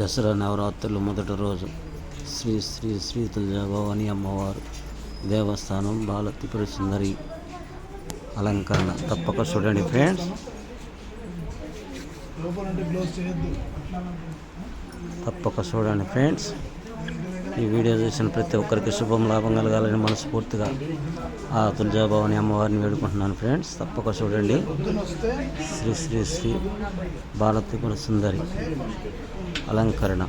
దసరా నవరాత్రులు మొదటి రోజు శ్రీ శ్రీ శ్రీ తులజాభవాని అమ్మవారు దేవస్థానం బాల త్రిపుర సుందరి అలంకరణ తప్పక చూడండి ఫ్రెండ్స్. తప్పక చూడండి ఫ్రెండ్స్. ఈ వీడియో చూసిన ప్రతి ఒక్కరికి శుభం లాభం కలగాలని మనస్ఫూర్తిగా ఆ తులజాభవాని అమ్మవారిని వేడుకుంటున్నాను ఫ్రెండ్స్. తప్పక చూడండి. శ్రీ శ్రీ శ్రీ బాల త్రిపుర సుందరి అలంకరణ.